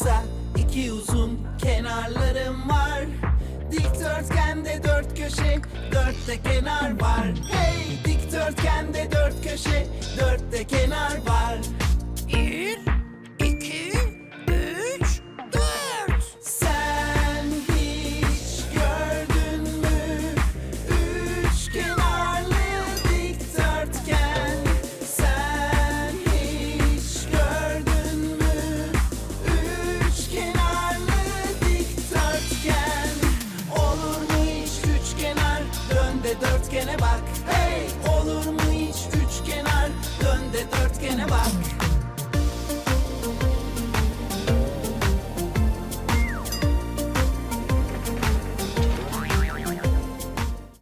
Oysa iki uzun kenarlarım var. Dikdörtgende dört köşe Dört de kenar var. Hey dikdörtgende dört köşe Dört de kenar var. Dörtgene bak. Hey,